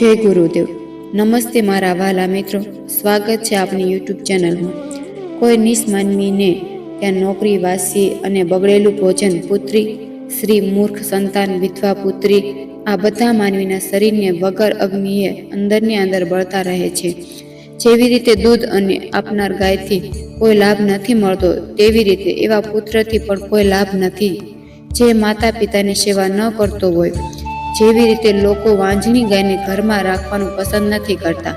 જય ગુરુદેવ. નમસ્તે મારા વાલા મિત્રો. સ્વાગત છે આપણી યુટ્યુબ ચેનલમાં. કોઈ નિષ્માનવીને ત્યાં નોકરી વાસી અને બગડેલું ભોજન પુત્રી શ્રી મૂર્ખ, સંતાન, વિધવા પુત્રી, આ બધા માનવીના શરીરને વગર અગ્નિએ અંદરની અંદર બળતા રહે છે. જેવી રીતે દૂધ અને આપનાર ગાયથી કોઈ લાભ નથી મળતો, તેવી રીતે એવા પુત્રથી પણ કોઈ લાભ નથી. જે માતા પિતાની સેવા ન કરતો હોય જેવી રીતે લોકો વાંજણી ગાયને ઘરમાં રાખવાનું પસંદ નથી કરતા.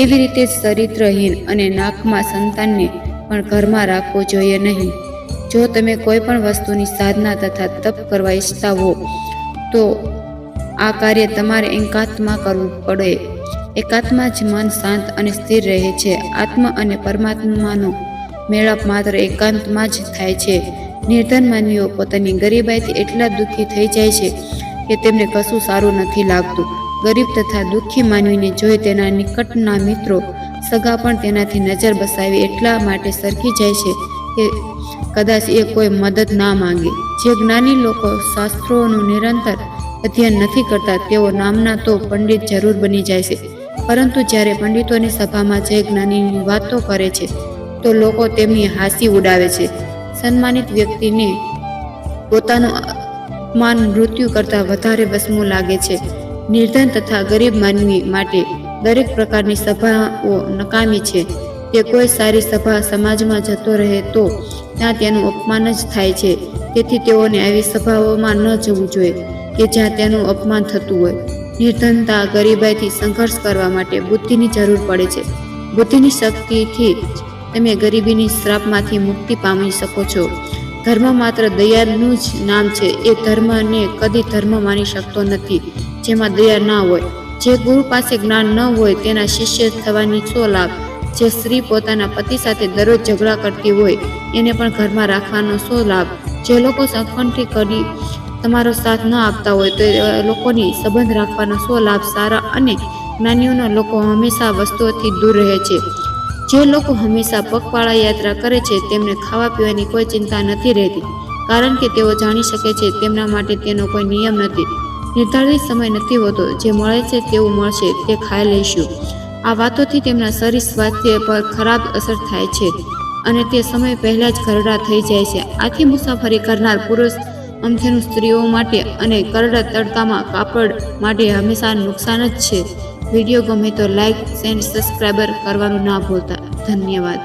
એવી રીતે ચરિત્રહીન અને નાકમાં સંતાનને પણ ઘરમાં રાખવો જોઈએ નહીં. જો તમે કોઈ પણ વસ્તુની સાધના તથા તપ કરવા ઈચ્છતા હો, તો આ કાર્ય તમારે એકાંતમાં કરવું પડે. એકાંતમાં જ મન શાંત અને સ્થિર રહે છે. આત્મા અને પરમાત્માનો મેળાપ માત્ર એકાંતમાં જ થાય છે. નિર્ધન માનવીઓ પોતાની ગરીબાઈથી એટલા દુઃખી થઈ જાય છે કે તેમને કશું સારું નથી લાગતું. ગરીબ તથા દુઃખી માનવીને જોઈ તેના નિકટના મિત્રો સગા પણ તેનાથી નજર બસાવી એટલા માટે સરકી જાય છે કે કદાચ એ કોઈ મદદ ના માંગે. જે જ્ઞાની લોકો શાસ્ત્રોનું નિરંતર અધ્યયન નથી કરતા, તેઓ નામના તો પંડિત જરૂર બની જાય છે. પરંતુ જ્યારે પંડિતોની સભામાં જે જ્ઞાનીની વાતો કરે છે, તો લોકો તેમની હાસી ઉડાવે છે. સન્માનિત વ્યક્તિને પોતાનું અપમાન મૃત્યુ કરતાં વધારે વસમું લાગે છે. નિર્ધન તથા ગરીબ માનવી માટે દરેક પ્રકારની સભાઓ નકામી છે. તે કોઈ સારી સભા સમાજમાં જતો રહે તો ત્યાં તેનું અપમાન જ થાય છે. તેથી તેઓને આવી સભાઓમાં ન જવું જોઈએ, કે જ્યાં તેનું અપમાન થતું હોય. નિર્ધનતા ગરીબાઈથી સંઘર્ષ કરવા માટે બુદ્ધિની જરૂર પડે છે. બુદ્ધિની શક્તિથી તમે ગરીબીની શ્રાપમાંથી મુક્તિ પામી શકો છો. ધર્મ માત્ર દયાનું જ નામ છે. એ ધર્મને કદી ધર્મ માની શકતો નથી. જેમાં દયા ના હોય, જે ગુરુ પાસે જ્ઞાન ન હોય, તેના શિષ્ય થવાની શો લાભ જે સ્ત્રી પોતાના પતિ સાથે દરરોજ ઝઘડા કરતી હોય, એને પણ ઘરમાં રાખવાનો શો લાભ જે લોકો સંખંડથી કરી તમારો સાથ ન આપતા હોય, તો લોકોની સંબંધ રાખવાનો શો લાભ સારા અને જ્ઞાનીઓના લોકો હંમેશા વસ્તુઓથી દૂર રહે છે. જે લોકો હંમેશા પગપાળા યાત્રા કરે છે, તેમને ખાવા પીવાની કોઈ ચિંતા નથી રહેતી, કારણ કે તેઓ જાણી શકે છે તેમના માટે તેનો કોઈ નિયમ નથી. નિર્ધારિત સમય નથી હોતો, જે મળે છે તેવું મળશે, તે ખાઈ લઈશું. આ વાતોથી તેમના શરીર સ્વાસ્થ્ય પર ખરાબ અસર થાય છે અને તે સમય પહેલા જ ઘરડા થઈ જાય છે. આથી મુસાફરી કરનાર પુરુષ અમથેનું સ્ત્રીઓ માટે અને કરડા તડકામાં કાપડ માટે હંમેશા નુકસાન જ છે. વીડિયો ગમે તો લાઈક એન્ડ સબસ્ક્રાઈબર કરવાનું ના ભૂલતા. ધન્યવાદ.